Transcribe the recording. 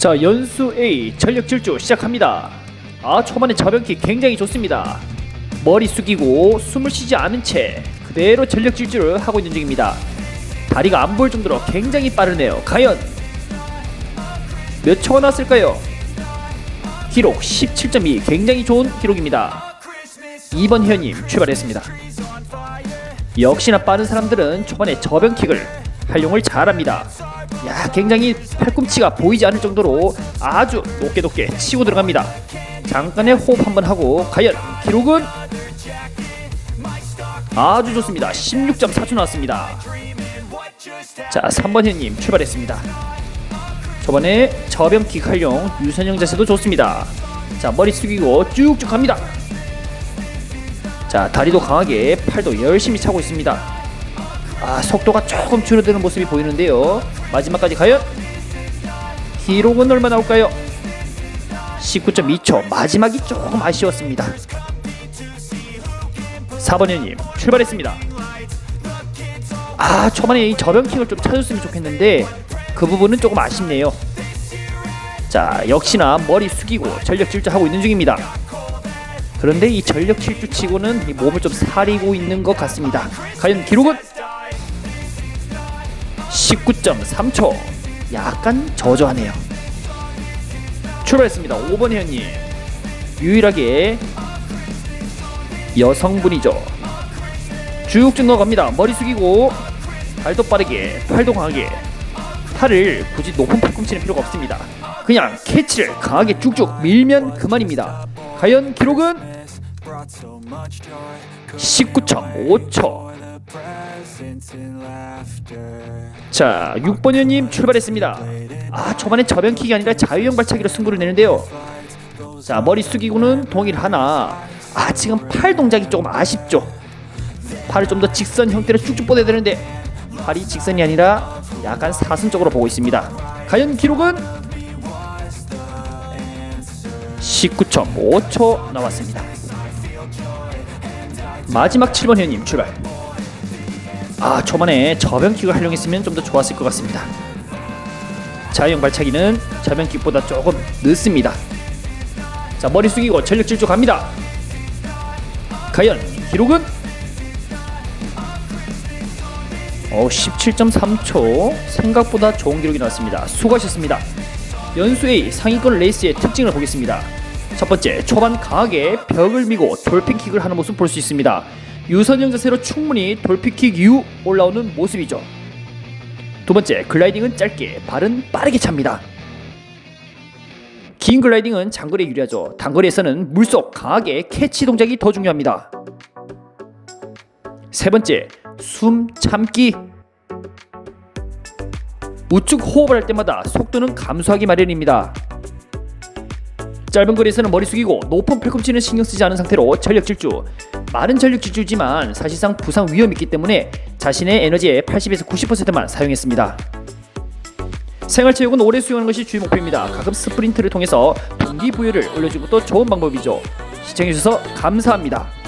자 연수 A 전력 질주 시작합니다. 아 초반에 저변기 굉장히 좋습니다. 머리 숙이고 숨을 쉬지 않은 채 그대로 전력 질주를 하고 있는 중입니다. 다리가 안 보일 정도로 굉장히 빠르네요. 과연 몇 초가 났을까요? 기록 17.2 굉장히 좋은 기록입니다. 2번 회원님 출발했습니다. 역시나 빠른 사람들은 초반에 저변킥을 활용을 잘합니다. 야 굉장히 팔꿈치가 보이지 않을 정도로 아주 높게 높게 치고 들어갑니다. 잠깐의 호흡 한번 하고 과연 기록은 아주 좋습니다. 16.4초 나왔습니다. 자 3번 회원님 출발했습니다. 저번에 저변킥 활용 유선형 자세도 좋습니다. 자 머리 숙이고 쭉쭉 갑니다. 자 다리도 강하게 팔도 열심히 차고 있습니다. 아 속도가 조금 줄어드는 모습이 보이는데요. 마지막까지 과연 기록은 얼마 나올까요? 19.2초 마지막이 조금 아쉬웠습니다. 4번 회님 출발했습니다. 아 초반에 이 저변킥을 좀 찾았으면 좋겠는데 그 부분은 조금 아쉽네요. 자 역시나 머리 숙이고 전력 질주하고 있는 중입니다. 그런데 이 전력 질주 치고는 이 몸을 좀 사리고 있는 것 같습니다. 과연 기록은 19.3초. 약간 저조하네요. 출발했습니다. 5번 회원님. 유일하게 여성분이죠. 쭉쭉 넣어갑니다. 머리 숙이고 발도 빠르게, 팔도 강하게. 팔을 굳이 높은 팔꿈치는 필요가 없습니다. 그냥 캐치를 강하게 쭉쭉 밀면 그만입니다. 과연 기록은 19.5초. 자, 6번 회원님 출발했습니다. 아, 초반에 저변킥이 아니라 자유형 발차기로 승부를 내는데요. 자, 머리 숙이고는 동일 하나. 아, 지금 팔 동작이 조금 아쉽죠. 팔을 좀 더 직선 형태로 쭉쭉 뻗어야 되는데 팔이 직선이 아니라 약간 사선적으로 보고 있습니다. 과연 기록은 19.5초 나왔습니다. 마지막 7번 회원님 출발. 아 초반에 저변킥을 활용했으면 좀 더 좋았을 것 같습니다. 자유형 발차기는 저변킥보다 조금 늦습니다. 자 머리 숙이고 전력 질주 갑니다. 과연 기록은 어 17.3초 생각보다 좋은 기록이 나왔습니다. 수고하셨습니다. 연수 A 상위권 레이스의 특징을 보겠습니다. 첫 번째, 초반 강하게 벽을 미고 돌핀킥을 하는 모습 볼 수 있습니다. 유선형 자세로 충분히 돌핀킥 이후 올라오는 모습이죠. 두 번째, 글라이딩은 짧게, 발은 빠르게 찹니다. 긴 글라이딩은 장거리에 유리하죠. 단거리에서는 물속 강하게 캐치 동작이 더 중요합니다. 세 번째, 숨 참기. 우측 호흡을 할 때마다 속도는 감소하기 마련입니다. 짧은 거리에서는 머리 숙이고 높은 팔꿈치는 신경 쓰지 않은 상태로 전력 질주. 많은 전력 질주지만 사실상 부상 위험이 있기 때문에 자신의 에너지의 80에서 90%만 사용했습니다. 생활체육은 오래 수행하는 것이 주요 목표입니다. 가끔 스프린트를 통해서 동기부여를 올려주는 것도 좋은 방법이죠. 시청해주셔서 감사합니다.